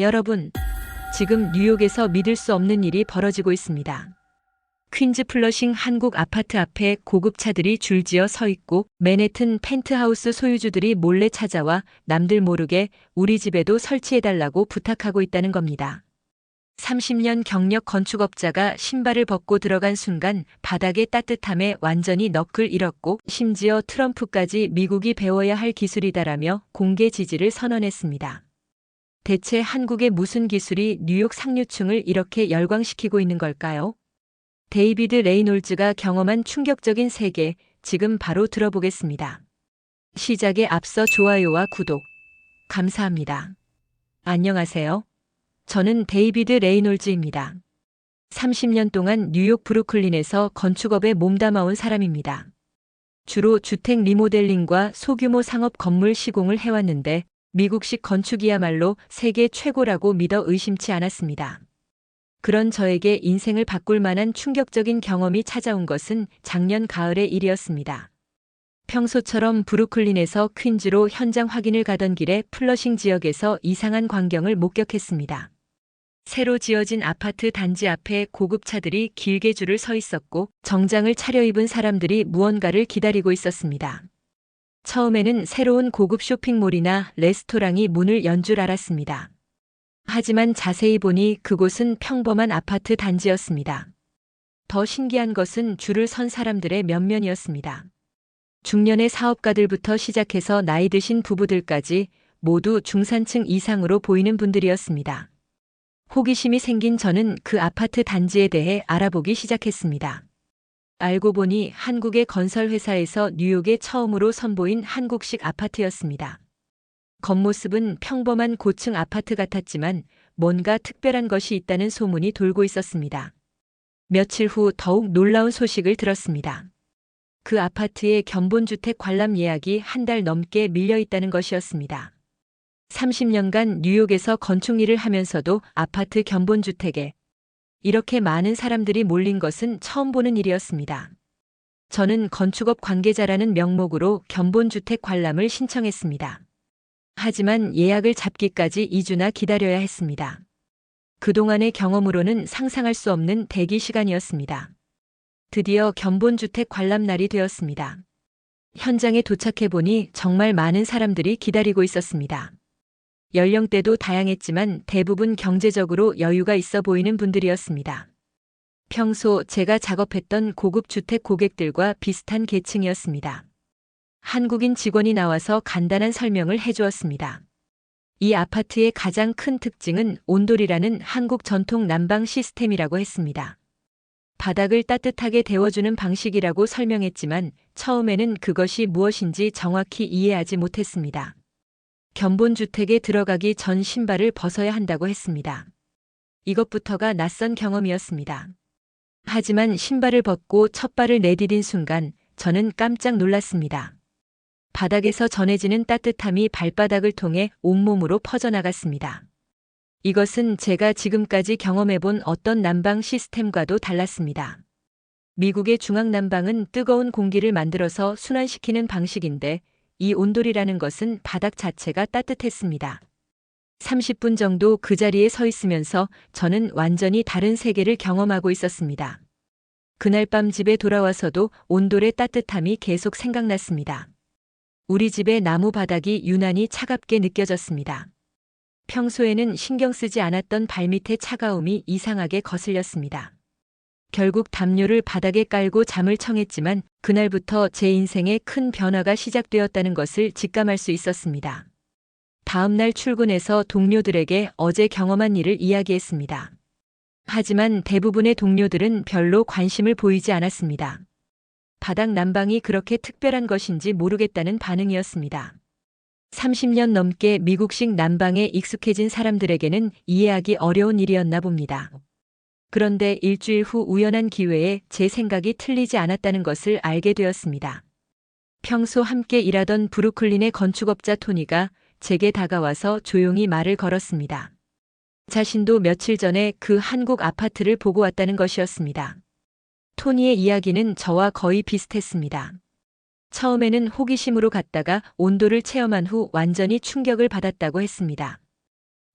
여러분, 지금 뉴욕에서 믿을 수 없는 일이 벌어지고 있습니다. 퀸즈 플러싱 한국 아파트 앞에 고급차들이 줄지어 서 있고 맨해튼 펜트하우스 소유주들이 몰래 찾아와 남들 모르게 우리 집에도 설치해달라고 부탁하고 있다는 겁니다. 30년 경력 건축업자가 신발을 벗고 들어간 순간 바닥의 따뜻함에 완전히 넋을 잃었고 심지어 트럼프까지 미국이 배워야 할 기술이다라며 공개 지지를 선언했습니다. 대체 한국의 무슨 기술이 뉴욕 상류층을 이렇게 열광시키고 있는 걸까요? 데이비드 레이놀즈가 경험한 충격적인 세계, 지금 바로 들어보겠습니다. 시작에 앞서 좋아요와 구독, 감사합니다. 안녕하세요. 저는 데이비드 레이놀즈입니다. 30년 동안 뉴욕 브루클린에서 건축업에 몸담아온 사람입니다. 주로 주택 리모델링과 소규모 상업 건물 시공을 해왔는데 미국식 건축이야말로 세계 최고라고 믿어 의심치 않았습니다. 그런 저에게 인생을 바꿀 만한 충격적인 경험이 찾아온 것은 작년 가을의 일이었습니다. 평소처럼 브루클린에서 퀸즈로 현장 확인을 가던 길에 플러싱 지역에서 이상한 광경을 목격했습니다. 새로 지어진 아파트 단지 앞에 고급차들이 길게 줄을 서 있었고 정장을 차려입은 사람들이 무언가를 기다리고 있었습니다. 처음에는 새로운 고급 쇼핑몰이나 레스토랑이 문을 연 줄 알았습니다. 하지만 자세히 보니 그곳은 평범한 아파트 단지였습니다. 더 신기한 것은 줄을 선 사람들의 면면이었습니다. 중년의 사업가들부터 시작해서 나이 드신 부부들까지 모두 중산층 이상으로 보이는 분들이었습니다. 호기심이 생긴 저는 그 아파트 단지에 대해 알아보기 시작했습니다. 알고 보니 한국의 건설회사에서 뉴욕에 처음으로 선보인 한국식 아파트였습니다. 겉모습은 평범한 고층 아파트 같았지만 뭔가 특별한 것이 있다는 소문이 돌고 있었습니다. 며칠 후 더욱 놀라운 소식을 들었습니다. 그 아파트의 견본주택 관람 예약이 한 달 넘게 밀려 있다는 것이었습니다. 30년간 뉴욕에서 건축 일을 하면서도 아파트 견본주택에 이렇게 많은 사람들이 몰린 것은 처음 보는 일이었습니다. 저는 건축업 관계자라는 명목으로 견본주택 관람을 신청했습니다. 하지만 예약을 잡기까지 2주나 기다려야 했습니다. 그동안의 경험으로는 상상할 수 없는 대기 시간이었습니다. 드디어 견본주택 관람 날이 되었습니다. 현장에 도착해 보니 정말 많은 사람들이 기다리고 있었습니다. 연령대도 다양했지만 대부분 경제적으로 여유가 있어 보이는 분들이었습니다. 평소 제가 작업했던 고급 주택 고객들과 비슷한 계층이었습니다. 한국인 직원이 나와서 간단한 설명을 해주었습니다. 이 아파트의 가장 큰 특징은 온돌이라는 한국 전통 난방 시스템이라고 했습니다. 바닥을 따뜻하게 데워주는 방식이라고 설명했지만 처음에는 그것이 무엇인지 정확히 이해하지 못했습니다. 견본주택에 들어가기 전 신발을 벗어야 한다고 했습니다. 이것부터가 낯선 경험이었습니다. 하지만 신발을 벗고 첫 발을 내디딘 순간 저는 깜짝 놀랐습니다. 바닥에서 전해지는 따뜻함이 발바닥을 통해 온몸으로 퍼져나갔습니다. 이것은 제가 지금까지 경험해본 어떤 난방 시스템과도 달랐습니다. 미국의 중앙난방은 뜨거운 공기를 만들어서 순환시키는 방식인데 이 온돌이라는 것은 바닥 자체가 따뜻했습니다. 30분 정도 그 자리에 서 있으면서 저는 완전히 다른 세계를 경험하고 있었습니다. 그날 밤 집에 돌아와서도 온돌의 따뜻함이 계속 생각났습니다. 우리 집의 나무 바닥이 유난히 차갑게 느껴졌습니다. 평소에는 신경 쓰지 않았던 발밑의 차가움이 이상하게 거슬렸습니다. 결국 담요를 바닥에 깔고 잠을 청했지만 그날부터 제 인생에 큰 변화가 시작되었다는 것을 직감할 수 있었습니다. 다음 날 출근해서 동료들에게 어제 경험한 일을 이야기했습니다. 하지만 대부분의 동료들은 별로 관심을 보이지 않았습니다. 바닥 난방이 그렇게 특별한 것인지 모르겠다는 반응이었습니다. 30년 넘게 미국식 난방에 익숙해진 사람들에게는 이해하기 어려운 일이었나 봅니다. 그런데 일주일 후 우연한 기회에 제 생각이 틀리지 않았다는 것을 알게 되었습니다. 평소 함께 일하던 브루클린의 건축업자 토니가 제게 다가와서 조용히 말을 걸었습니다. 자신도 며칠 전에 그 한국 아파트를 보고 왔다는 것이었습니다. 토니의 이야기는 저와 거의 비슷했습니다. 처음에는 호기심으로 갔다가 온도를 체험한 후 완전히 충격을 받았다고 했습니다.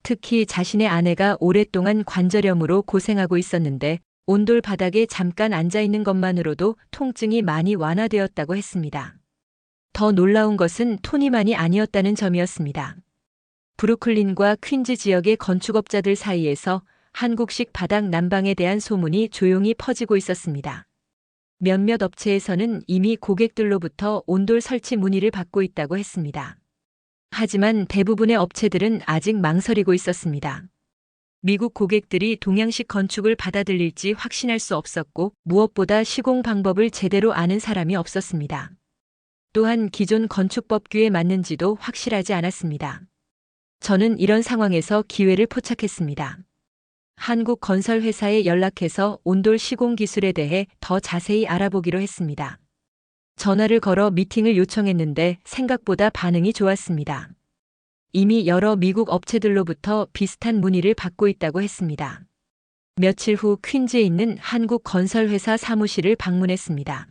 특히 자신의 아내가 오랫동안 관절염으로 고생하고 있었는데 온돌 바닥에 잠깐 앉아 있는 것만으로도 통증이 많이 완화되었다고 했습니다. 더 놀라운 것은 토니만이 아니었다는 점이었습니다. 브루클린과 퀸즈 지역의 건축업자들 사이에서 한국식 바닥 난방에 대한 소문이 조용히 퍼지고 있었습니다. 몇몇 업체에서는 이미 고객들로부터 온돌 설치 문의를 받고 있다고 했습니다. 하지만 대부분의 업체들은 아직 망설이고 있었습니다. 미국 고객들이 동양식 건축을 받아들일지 확신할 수 없었고 무엇보다 시공 방법을 제대로 아는 사람이 없었습니다. 또한 기존 건축법규에 맞는지도 확실하지 않았습니다. 저는 이런 상황에서 기회를 포착했습니다. 한국 건설 회사에 연락해서 온돌 시공 기술에 대해 더 자세히 알아보기로 했습니다. 전화를 걸어 미팅을 요청했는데 생각보다 반응이 좋았습니다. 이미 여러 미국 업체들로부터 비슷한 문의를 받고 있다고 했습니다. 며칠 후 퀸즈에 있는 한국 건설회사 사무실을 방문했습니다.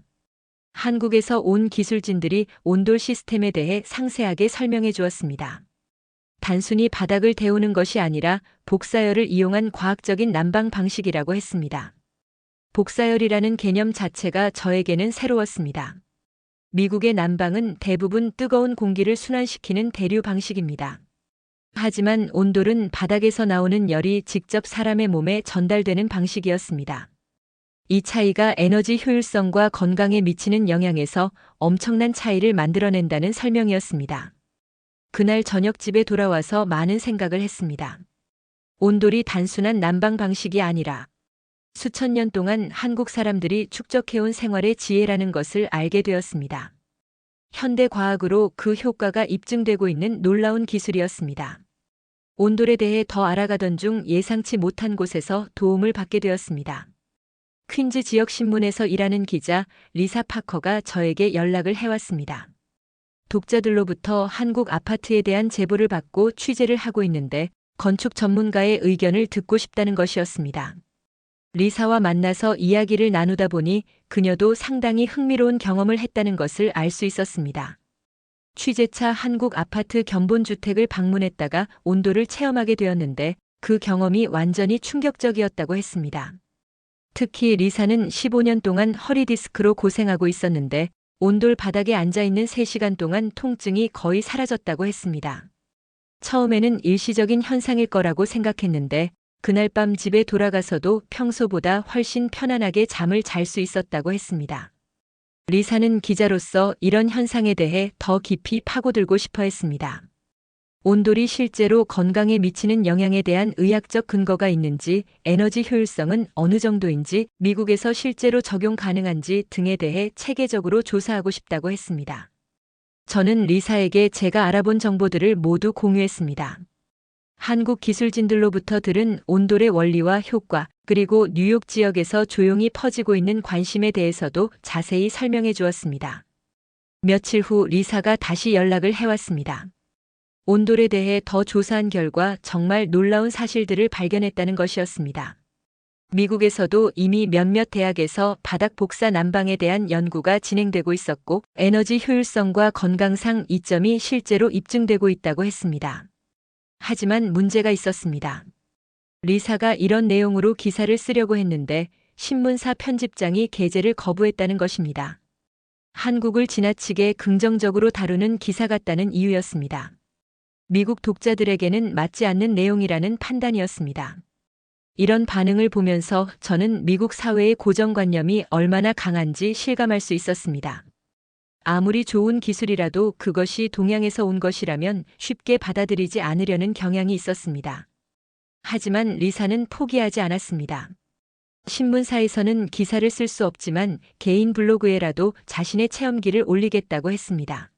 한국에서 온 기술진들이 온돌 시스템에 대해 상세하게 설명해 주었습니다. 단순히 바닥을 데우는 것이 아니라 복사열을 이용한 과학적인 난방 방식이라고 했습니다. 복사열이라는 개념 자체가 저에게는 새로웠습니다. 미국의 난방은 대부분 뜨거운 공기를 순환시키는 대류 방식입니다. 하지만 온돌은 바닥에서 나오는 열이 직접 사람의 몸에 전달되는 방식이었습니다. 이 차이가 에너지 효율성과 건강에 미치는 영향에서 엄청난 차이를 만들어낸다는 설명이었습니다. 그날 저녁 집에 돌아와서 많은 생각을 했습니다. 온돌이 단순한 난방 방식이 아니라 수천 년 동안 한국 사람들이 축적해온 생활의 지혜라는 것을 알게 되었습니다. 현대 과학으로 그 효과가 입증되고 있는 놀라운 기술이었습니다. 온돌에 대해 더 알아가던 중 예상치 못한 곳에서 도움을 받게 되었습니다. 퀸즈 지역 신문에서 일하는 기자 리사 파커가 저에게 연락을 해왔습니다. 독자들로부터 한국 아파트에 대한 제보를 받고 취재를 하고 있는데 건축 전문가의 의견을 듣고 싶다는 것이었습니다. 리사와 만나서 이야기를 나누다 보니 그녀도 상당히 흥미로운 경험을 했다는 것을 알 수 있었습니다. 취재차 한국 아파트 견본주택을 방문했다가 온도를 체험하게 되었는데 그 경험이 완전히 충격적이었다고 했습니다. 특히 리사는 15년 동안 허리 디스크로 고생하고 있었는데 온돌 바닥에 앉아 있는 3시간 동안 통증이 거의 사라졌다고 했습니다. 처음에는 일시적인 현상일 거라고 생각했는데 그날 밤 집에 돌아가서도 평소보다 훨씬 편안하게 잠을 잘 수 있었다고 했습니다. 리사는 기자로서 이런 현상에 대해 더 깊이 파고들고 싶어 했습니다. 온돌이 실제로 건강에 미치는 영향에 대한 의학적 근거가 있는지, 에너지 효율성은 어느 정도인지, 미국에서 실제로 적용 가능한지 등에 대해 체계적으로 조사하고 싶다고 했습니다. 저는 리사에게 제가 알아본 정보들을 모두 공유했습니다. 한국 기술진들로부터 들은 온돌의 원리와 효과, 그리고 뉴욕 지역에서 조용히 퍼지고 있는 관심에 대해서도 자세히 설명해 주었습니다. 며칠 후 리사가 다시 연락을 해왔습니다. 온돌에 대해 더 조사한 결과 정말 놀라운 사실들을 발견했다는 것이었습니다. 미국에서도 이미 몇몇 대학에서 바닥 복사 난방에 대한 연구가 진행되고 있었고 에너지 효율성과 건강상 이점이 실제로 입증되고 있다고 했습니다. 하지만 문제가 있었습니다. 리사가 이런 내용으로 기사를 쓰려고 했는데 신문사 편집장이 게재를 거부했다는 것입니다. 한국을 지나치게 긍정적으로 다루는 기사 같다는 이유였습니다. 미국 독자들에게는 맞지 않는 내용이라는 판단이었습니다. 이런 반응을 보면서 저는 미국 사회의 고정관념이 얼마나 강한지 실감할 수 있었습니다. 아무리 좋은 기술이라도 그것이 동양에서 온 것이라면 쉽게 받아들이지 않으려는 경향이 있었습니다. 하지만 리사는 포기하지 않았습니다. 신문사에서는 기사를 쓸 수 없지만 개인 블로그에라도 자신의 체험기를 올리겠다고 했습니다.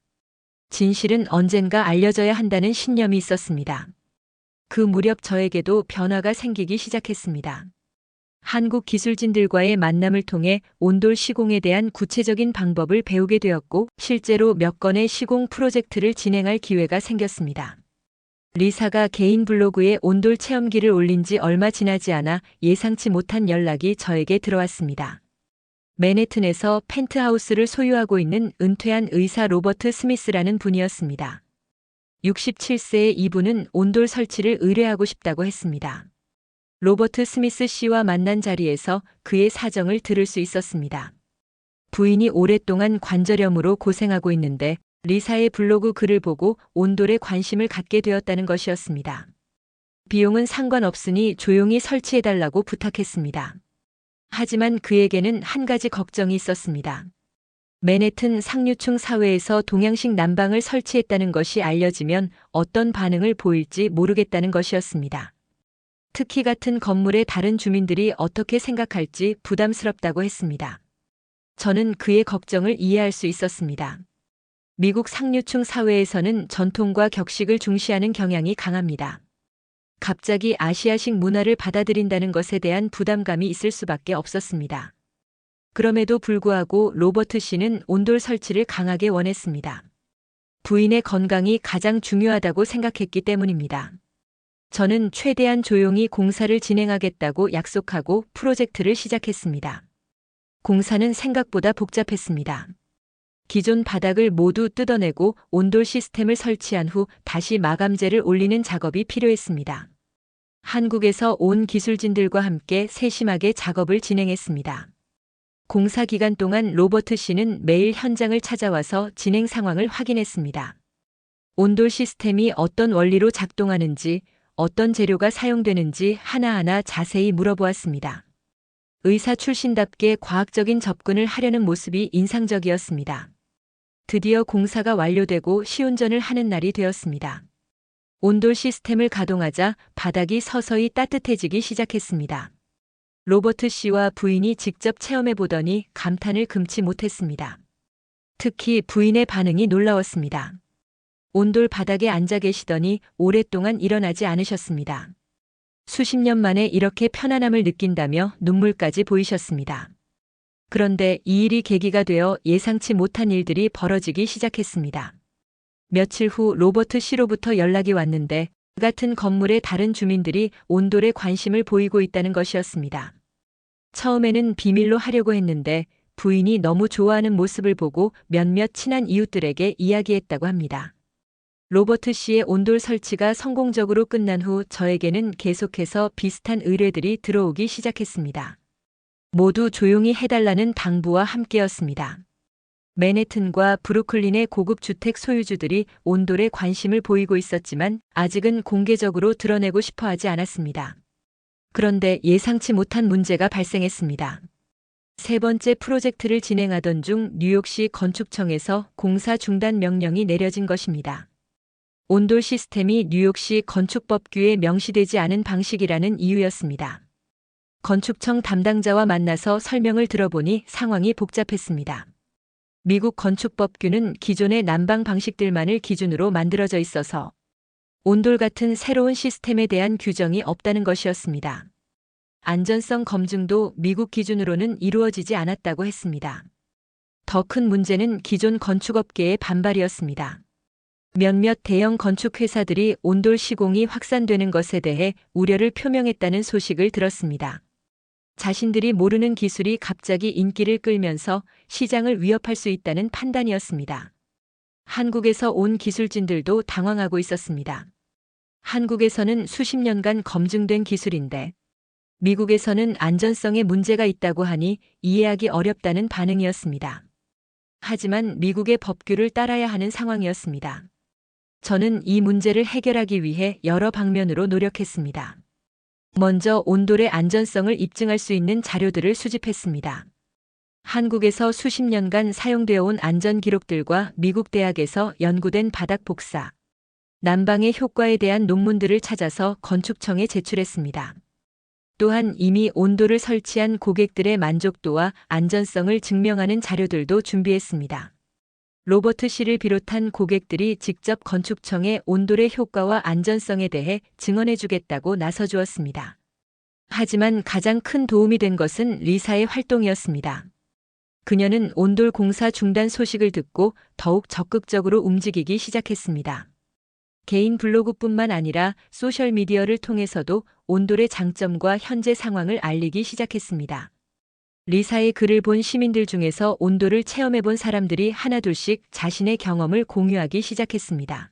진실은 언젠가 알려져야 한다는 신념이 있었습니다. 그 무렵 저에게도 변화가 생기기 시작했습니다. 한국 기술진들과의 만남을 통해 온돌 시공에 대한 구체적인 방법을 배우게 되었고 실제로 몇 건의 시공 프로젝트를 진행할 기회가 생겼습니다. 리사가 개인 블로그에 온돌 체험기를 올린 지 얼마 지나지 않아 예상치 못한 연락이 저에게 들어왔습니다. 맨해튼에서 펜트하우스를 소유하고 있는 은퇴한 의사 로버트 스미스라는 분이었습니다. 67세의 이분은 온돌 설치를 의뢰하고 싶다고 했습니다. 로버트 스미스 씨와 만난 자리에서 그의 사정을 들을 수 있었습니다. 부인이 오랫동안 관절염으로 고생하고 있는데 리사의 블로그 글을 보고 온돌에 관심을 갖게 되었다는 것이었습니다. 비용은 상관없으니 조용히 설치해달라고 부탁했습니다. 하지만 그에게는 한 가지 걱정이 있었습니다. 맨해튼 상류층 사회에서 동양식 난방을 설치했다는 것이 알려지면 어떤 반응을 보일지 모르겠다는 것이었습니다. 특히 같은 건물의 다른 주민들이 어떻게 생각할지 부담스럽다고 했습니다. 저는 그의 걱정을 이해할 수 있었습니다. 미국 상류층 사회에서는 전통과 격식을 중시하는 경향이 강합니다. 갑자기 아시아식 문화를 받아들인다는 것에 대한 부담감이 있을 수밖에 없었습니다. 그럼에도 불구하고 로버트 씨는 온돌 설치를 강하게 원했습니다. 부인의 건강이 가장 중요하다고 생각했기 때문입니다. 저는 최대한 조용히 공사를 진행하겠다고 약속하고 프로젝트를 시작했습니다. 공사는 생각보다 복잡했습니다. 기존 바닥을 모두 뜯어내고 온돌 시스템을 설치한 후 다시 마감재를 올리는 작업이 필요했습니다. 한국에서 온 기술진들과 함께 세심하게 작업을 진행했습니다. 공사 기간 동안 로버트 씨는 매일 현장을 찾아와서 진행 상황을 확인했습니다. 온돌 시스템이 어떤 원리로 작동하는지, 어떤 재료가 사용되는지 하나하나 자세히 물어보았습니다. 의사 출신답게 과학적인 접근을 하려는 모습이 인상적이었습니다. 드디어 공사가 완료되고 시운전을 하는 날이 되었습니다. 온돌 시스템을 가동하자 바닥이 서서히 따뜻해지기 시작했습니다. 로버트 씨와 부인이 직접 체험해 보더니 감탄을 금치 못했습니다. 특히 부인의 반응이 놀라웠습니다. 온돌 바닥에 앉아 계시더니 오랫동안 일어나지 않으셨습니다. 수십 년 만에 이렇게 편안함을 느낀다며 눈물까지 보이셨습니다. 그런데 이 일이 계기가 되어 예상치 못한 일들이 벌어지기 시작했습니다. 며칠 후 로버트 씨로부터 연락이 왔는데 그 같은 건물의 다른 주민들이 온돌에 관심을 보이고 있다는 것이었습니다. 처음에는 비밀로 하려고 했는데 부인이 너무 좋아하는 모습을 보고 몇몇 친한 이웃들에게 이야기했다고 합니다. 로버트 씨의 온돌 설치가 성공적으로 끝난 후 저에게는 계속해서 비슷한 의뢰들이 들어오기 시작했습니다. 모두 조용히 해달라는 당부와 함께였습니다. 맨해튼과 브루클린의 고급 주택 소유주들이 온돌에 관심을 보이고 있었지만 아직은 공개적으로 드러내고 싶어 하지 않았습니다. 그런데 예상치 못한 문제가 발생했습니다. 세 번째 프로젝트를 진행하던 중 뉴욕시 건축청에서 공사 중단 명령이 내려진 것입니다. 온돌 시스템이 뉴욕시 건축법규에 명시되지 않은 방식이라는 이유였습니다. 건축청 담당자와 만나서 설명을 들어보니 상황이 복잡했습니다. 미국 건축법규는 기존의 난방 방식들만을 기준으로 만들어져 있어서 온돌 같은 새로운 시스템에 대한 규정이 없다는 것이었습니다. 안전성 검증도 미국 기준으로는 이루어지지 않았다고 했습니다. 더 큰 문제는 기존 건축업계의 반발이었습니다. 몇몇 대형 건축회사들이 온돌 시공이 확산되는 것에 대해 우려를 표명했다는 소식을 들었습니다. 자신들이 모르는 기술이 갑자기 인기를 끌면서 시장을 위협할 수 있다는 판단이었습니다. 한국에서 온 기술진들도 당황하고 있었습니다. 한국에서는 수십 년간 검증된 기술인데 미국에서는 안전성에 문제가 있다고 하니 이해하기 어렵다는 반응이었습니다. 하지만 미국의 법규를 따라야 하는 상황이었습니다. 저는 이 문제를 해결하기 위해 여러 방면으로 노력했습니다. 먼저 온돌의 안전성을 입증할 수 있는 자료들을 수집했습니다. 한국에서 수십 년간 사용되어 온 안전 기록들과 미국 대학에서 연구된 바닥 복사, 난방의 효과에 대한 논문들을 찾아서 건축청에 제출했습니다. 또한 이미 온도를 설치한 고객들의 만족도와 안전성을 증명하는 자료들도 준비했습니다. 로버트 씨를 비롯한 고객들이 직접 건축청에 온돌의 효과와 안전성에 대해 증언해 주겠다고 나서주었습니다. 하지만 가장 큰 도움이 된 것은 리사의 활동이었습니다. 그녀는 온돌 공사 중단 소식을 듣고 더욱 적극적으로 움직이기 시작했습니다. 개인 블로그뿐만 아니라 소셜미디어를 통해서도 온돌의 장점과 현재 상황을 알리기 시작했습니다. 리사의 글을 본 시민들 중에서 온도를 체험해 본 사람들이 하나둘씩 자신의 경험을 공유하기 시작했습니다.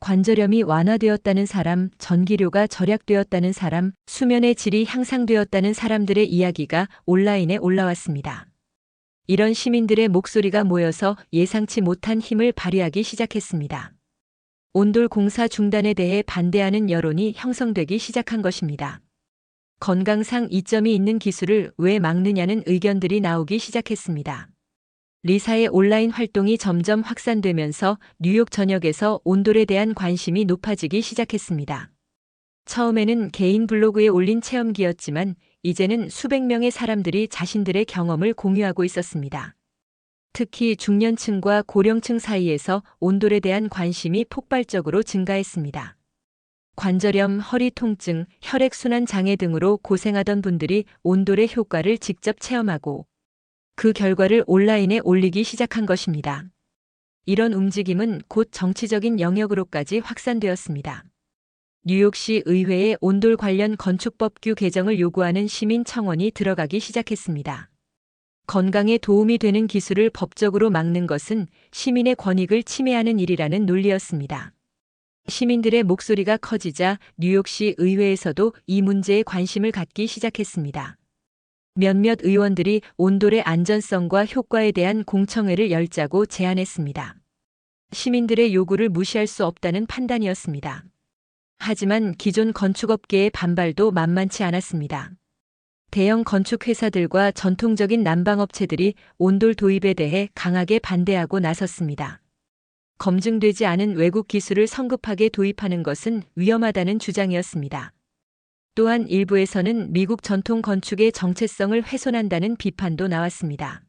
관절염이 완화되었다는 사람, 전기료가 절약되었다는 사람, 수면의 질이 향상되었다는 사람들의 이야기가 온라인에 올라왔습니다. 이런 시민들의 목소리가 모여서 예상치 못한 힘을 발휘하기 시작했습니다. 온돌 공사 중단에 대해 반대하는 여론이 형성되기 시작한 것입니다. 건강상 이점이 있는 기술을 왜 막느냐는 의견들이 나오기 시작했습니다. 리사의 온라인 활동이 점점 확산되면서 뉴욕 전역에서 온돌에 대한 관심이 높아지기 시작했습니다. 처음에는 개인 블로그에 올린 체험기였지만 이제는 수백 명의 사람들이 자신들의 경험을 공유하고 있었습니다. 특히 중년층과 고령층 사이에서 온돌에 대한 관심이 폭발적으로 증가했습니다. 관절염, 허리 통증, 혈액순환 장애 등으로 고생하던 분들이 온돌의 효과를 직접 체험하고 그 결과를 온라인에 올리기 시작한 것입니다. 이런 움직임은 곧 정치적인 영역으로까지 확산되었습니다. 뉴욕시 의회에 온돌 관련 건축법규 개정을 요구하는 시민 청원이 들어가기 시작했습니다. 건강에 도움이 되는 기술을 법적으로 막는 것은 시민의 권익을 침해하는 일이라는 논리였습니다. 시민들의 목소리가 커지자 뉴욕시 의회에서도 이 문제에 관심을 갖기 시작했습니다. 몇몇 의원들이 온돌의 안전성과 효과에 대한 공청회를 열자고 제안했습니다. 시민들의 요구를 무시할 수 없다는 판단이었습니다. 하지만 기존 건축업계의 반발도 만만치 않았습니다. 대형 건축회사들과 전통적인 난방업체들이 온돌 도입에 대해 강하게 반대하고 나섰습니다. 검증되지 않은 외국 기술을 성급하게 도입하는 것은 위험하다는 주장이었습니다. 또한 일부에서는 미국 전통 건축의 정체성을 훼손한다는 비판도 나왔습니다.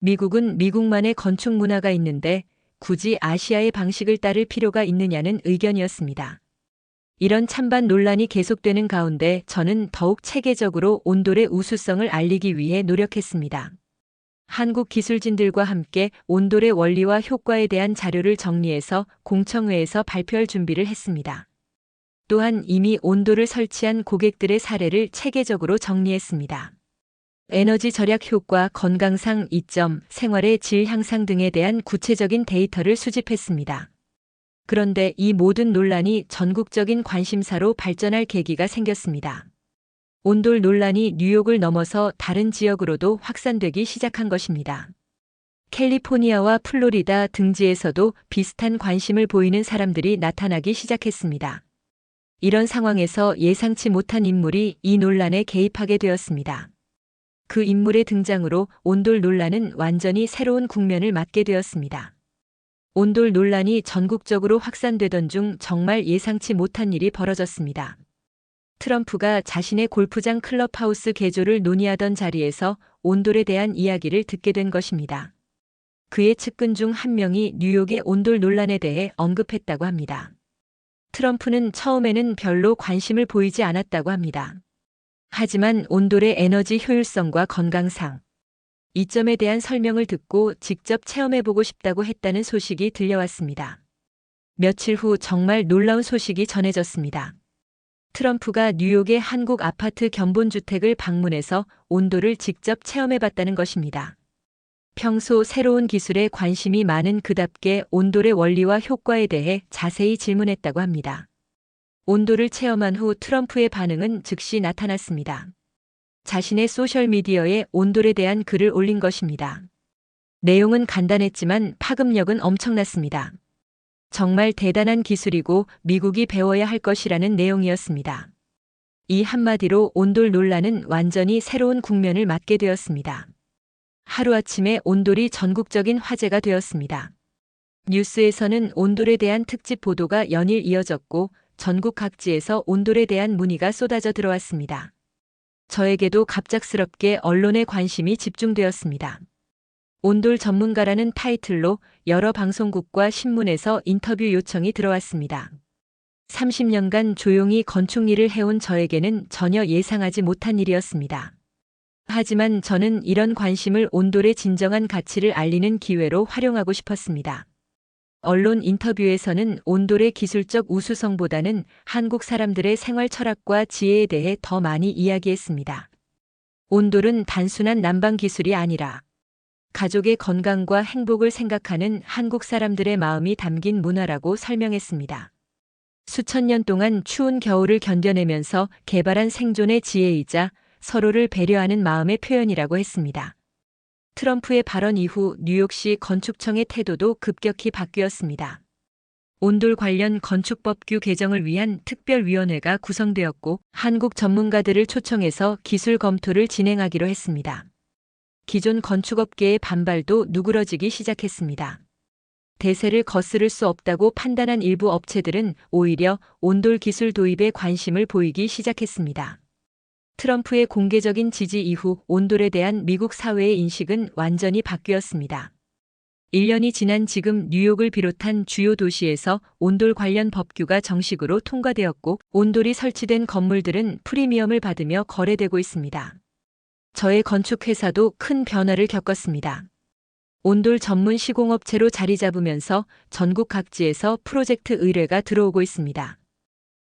미국은 미국만의 건축 문화가 있는데 굳이 아시아의 방식을 따를 필요가 있느냐는 의견이었습니다. 이런 찬반 논란이 계속되는 가운데 저는 더욱 체계적으로 온돌의 우수성을 알리기 위해 노력했습니다. 한국 기술진들과 함께 온돌의 원리와 효과에 대한 자료를 정리해서 공청회에서 발표할 준비를 했습니다. 또한 이미 온돌을 설치한 고객들의 사례를 체계적으로 정리했습니다. 에너지 절약 효과, 건강상 이점, 생활의 질 향상 등에 대한 구체적인 데이터를 수집했습니다. 그런데 이 모든 논란이 전국적인 관심사로 발전할 계기가 생겼습니다. 온돌 논란이 뉴욕을 넘어서 다른 지역으로도 확산되기 시작한 것입니다. 캘리포니아와 플로리다 등지에서도 비슷한 관심을 보이는 사람들이 나타나기 시작했습니다. 이런 상황에서 예상치 못한 인물이 이 논란에 개입하게 되었습니다. 그 인물의 등장으로 온돌 논란은 완전히 새로운 국면을 맞게 되었습니다. 온돌 논란이 전국적으로 확산되던 중 정말 예상치 못한 일이 벌어졌습니다. 트럼프가 자신의 골프장 클럽하우스 개조를 논의하던 자리에서 온돌에 대한 이야기를 듣게 된 것입니다. 그의 측근 중 한 명이 뉴욕의 온돌 논란에 대해 언급했다고 합니다. 트럼프는 처음에는 별로 관심을 보이지 않았다고 합니다. 하지만 온돌의 에너지 효율성과 건강상, 이 점에 대한 설명을 듣고 직접 체험해보고 싶다고 했다는 소식이 들려왔습니다. 며칠 후 정말 놀라운 소식이 전해졌습니다. 트럼프가 뉴욕의 한국 아파트 견본주택을 방문해서 온도를 직접 체험해봤다는 것입니다. 평소 새로운 기술에 관심이 많은 그답게 온돌의 원리와 효과에 대해 자세히 질문했다고 합니다. 온도를 체험한 후 트럼프의 반응은 즉시 나타났습니다. 자신의 소셜미디어에 온돌에 대한 글을 올린 것입니다. 내용은 간단했지만 파급력은 엄청났습니다. 정말 대단한 기술이고 미국이 배워야 할 것이라는 내용이었습니다. 이 한마디로 온돌 논란은 완전히 새로운 국면을 맞게 되었습니다. 하루아침에 온돌이 전국적인 화제가 되었습니다. 뉴스에서는 온돌에 대한 특집 보도가 연일 이어졌고 전국 각지에서 온돌에 대한 문의가 쏟아져 들어왔습니다. 저에게도 갑작스럽게 언론의 관심이 집중되었습니다. 온돌 전문가라는 타이틀로 여러 방송국과 신문에서 인터뷰 요청이 들어왔습니다. 30년간 조용히 건축 일을 해온 저에게는 전혀 예상하지 못한 일이었습니다. 하지만 저는 이런 관심을 온돌의 진정한 가치를 알리는 기회로 활용하고 싶었습니다. 언론 인터뷰에서는 온돌의 기술적 우수성보다는 한국 사람들의 생활 철학과 지혜에 대해 더 많이 이야기했습니다. 온돌은 단순한 난방 기술이 아니라 가족의 건강과 행복을 생각하는 한국 사람들의 마음이 담긴 문화라고 설명했습니다. 수천 년 동안 추운 겨울을 견뎌내면서 개발한 생존의 지혜이자 서로를 배려하는 마음의 표현이라고 했습니다. 트럼프의 발언 이후 뉴욕시 건축청의 태도도 급격히 바뀌었습니다. 온돌 관련 건축법규 개정을 위한 특별위원회가 구성되었고 한국 전문가들을 초청해서 기술 검토를 진행하기로 했습니다. 기존 건축업계의 반발도 누그러지기 시작했습니다. 대세를 거스를 수 없다고 판단한 일부 업체들은 오히려 온돌 기술 도입에 관심을 보이기 시작했습니다. 트럼프의 공개적인 지지 이후 온돌에 대한 미국 사회의 인식은 완전히 바뀌었습니다. 1년이 지난 지금 뉴욕을 비롯한 주요 도시에서 온돌 관련 법규가 정식으로 통과되었고 온돌이 설치된 건물들은 프리미엄을 받으며 거래되고 있습니다. 저의 건축회사도 큰 변화를 겪었습니다. 온돌 전문 시공업체로 자리 잡으면서 전국 각지에서 프로젝트 의뢰가 들어오고 있습니다.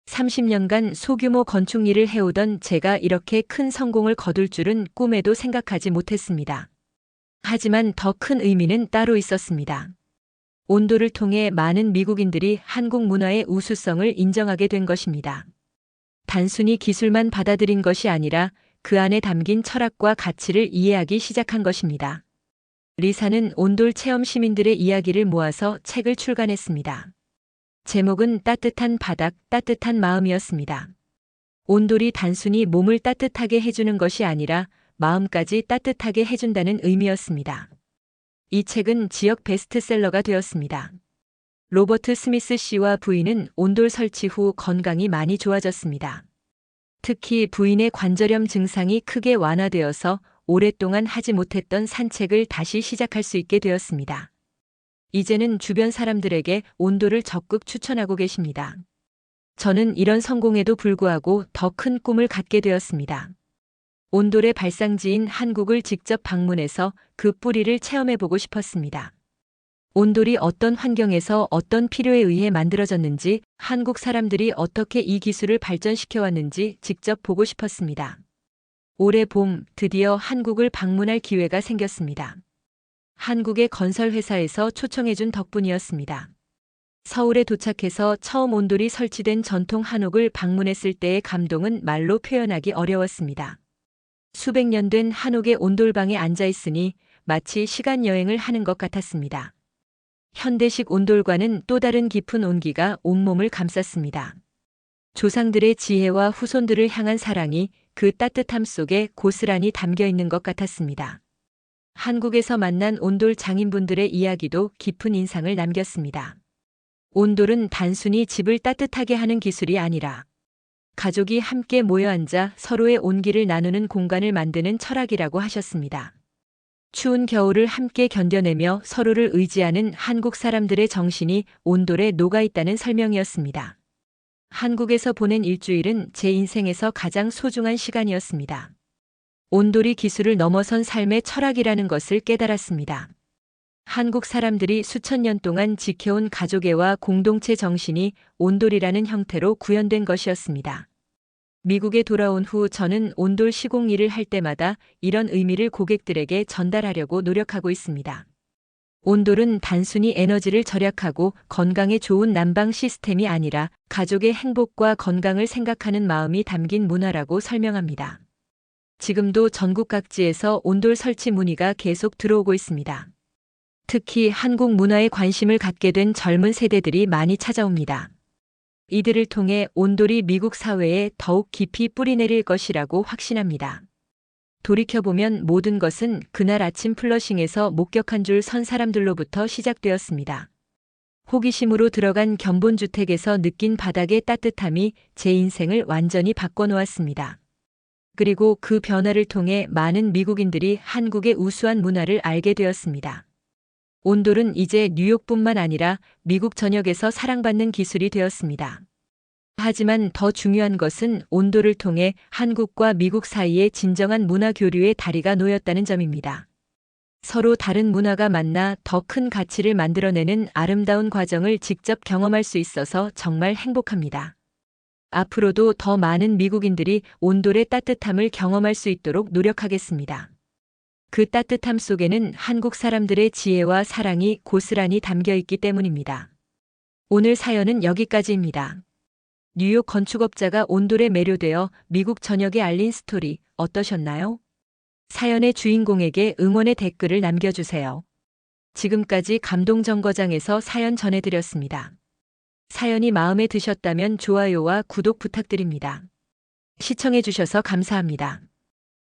30년간 소규모 건축 일을 해오던 제가 이렇게 큰 성공을 거둘 줄은 꿈에도 생각하지 못했습니다. 하지만 더 큰 의미는 따로 있었습니다. 온도를 통해 많은 미국인들이 한국 문화의 우수성을 인정하게 된 것입니다. 단순히 기술만 받아들인 것이 아니라 그 안에 담긴 철학과 가치를 이해하기 시작한 것입니다. 리사는 온돌 체험 시민들의 이야기를 모아서 책을 출간했습니다. 제목은 따뜻한 바닥, 따뜻한 마음이었습니다. 온돌이 단순히 몸을 따뜻하게 해주는 것이 아니라 마음까지 따뜻하게 해준다는 의미였습니다. 이 책은 지역 베스트셀러가 되었습니다. 로버트 스미스 씨와 부인은 온돌 설치 후 건강이 많이 좋아졌습니다. 특히 부인의 관절염 증상이 크게 완화되어서 오랫동안 하지 못했던 산책을 다시 시작할 수 있게 되었습니다. 이제는 주변 사람들에게 온도를 적극 추천하고 계십니다. 저는 이런 성공에도 불구하고 더 큰 꿈을 갖게 되었습니다. 온돌의 발상지인 한국을 직접 방문해서 그 뿌리를 체험해보고 싶었습니다. 온돌이 어떤 환경에서 어떤 필요에 의해 만들어졌는지, 한국 사람들이 어떻게 이 기술을 발전시켜왔는지 직접 보고 싶었습니다. 올해 봄 드디어 한국을 방문할 기회가 생겼습니다. 한국의 건설회사에서 초청해준 덕분이었습니다. 서울에 도착해서 처음 온돌이 설치된 전통 한옥을 방문했을 때의 감동은 말로 표현하기 어려웠습니다. 수백 년 된 한옥의 온돌방에 앉아 있으니 마치 시간 여행을 하는 것 같았습니다. 현대식 온돌과는 또 다른 깊은 온기가 온몸을 감쌌습니다. 조상들의 지혜와 후손들을 향한 사랑이 그 따뜻함 속에 고스란히 담겨 있는 것 같았습니다. 한국에서 만난 온돌 장인분들의 이야기도 깊은 인상을 남겼습니다. 온돌은 단순히 집을 따뜻하게 하는 기술이 아니라 가족이 함께 모여 앉아 서로의 온기를 나누는 공간을 만드는 철학이라고 하셨습니다. 추운 겨울을 함께 견뎌내며 서로를 의지하는 한국 사람들의 정신이 온돌에 녹아 있다는 설명이었습니다. 한국에서 보낸 일주일은 제 인생에서 가장 소중한 시간이었습니다. 온돌이 기술을 넘어선 삶의 철학이라는 것을 깨달았습니다. 한국 사람들이 수천 년 동안 지켜온 가족애와 공동체 정신이 온돌이라는 형태로 구현된 것이었습니다. 미국에 돌아온 후 저는 온돌 시공 일을 할 때마다 이런 의미를 고객들에게 전달하려고 노력하고 있습니다. 온돌은 단순히 에너지를 절약하고 건강에 좋은 난방 시스템이 아니라 가족의 행복과 건강을 생각하는 마음이 담긴 문화라고 설명합니다. 지금도 전국 각지에서 온돌 설치 문의가 계속 들어오고 있습니다. 특히 한국 문화에 관심을 갖게 된 젊은 세대들이 많이 찾아옵니다. 이들을 통해 온돌이 미국 사회에 더욱 깊이 뿌리내릴 것이라고 확신합니다. 돌이켜보면 모든 것은 그날 아침 플러싱에서 목격한 줄 선 사람들로부터 시작되었습니다. 호기심으로 들어간 견본주택에서 느낀 바닥의 따뜻함이 제 인생을 완전히 바꿔놓았습니다. 그리고 그 변화를 통해 많은 미국인들이 한국의 우수한 문화를 알게 되었습니다. 온돌은 이제 뉴욕뿐만 아니라 미국 전역에서 사랑받는 기술이 되었습니다. 하지만 더 중요한 것은 온도를 통해 한국과 미국 사이의 진정한 문화 교류의 다리가 놓였다는 점입니다. 서로 다른 문화가 만나 더 큰 가치를 만들어내는 아름다운 과정을 직접 경험할 수 있어서 정말 행복합니다. 앞으로도 더 많은 미국인들이 온돌의 따뜻함을 경험할 수 있도록 노력하겠습니다. 그 따뜻함 속에는 한국 사람들의 지혜와 사랑이 고스란히 담겨 있기 때문입니다. 오늘 사연은 여기까지입니다. 뉴욕 건축업자가 온돌에 매료되어 미국 전역에 알린 스토리 어떠셨나요? 사연의 주인공에게 응원의 댓글을 남겨주세요. 지금까지 감동정거장에서 사연 전해드렸습니다. 사연이 마음에 드셨다면 좋아요와 구독 부탁드립니다. 시청해주셔서 감사합니다.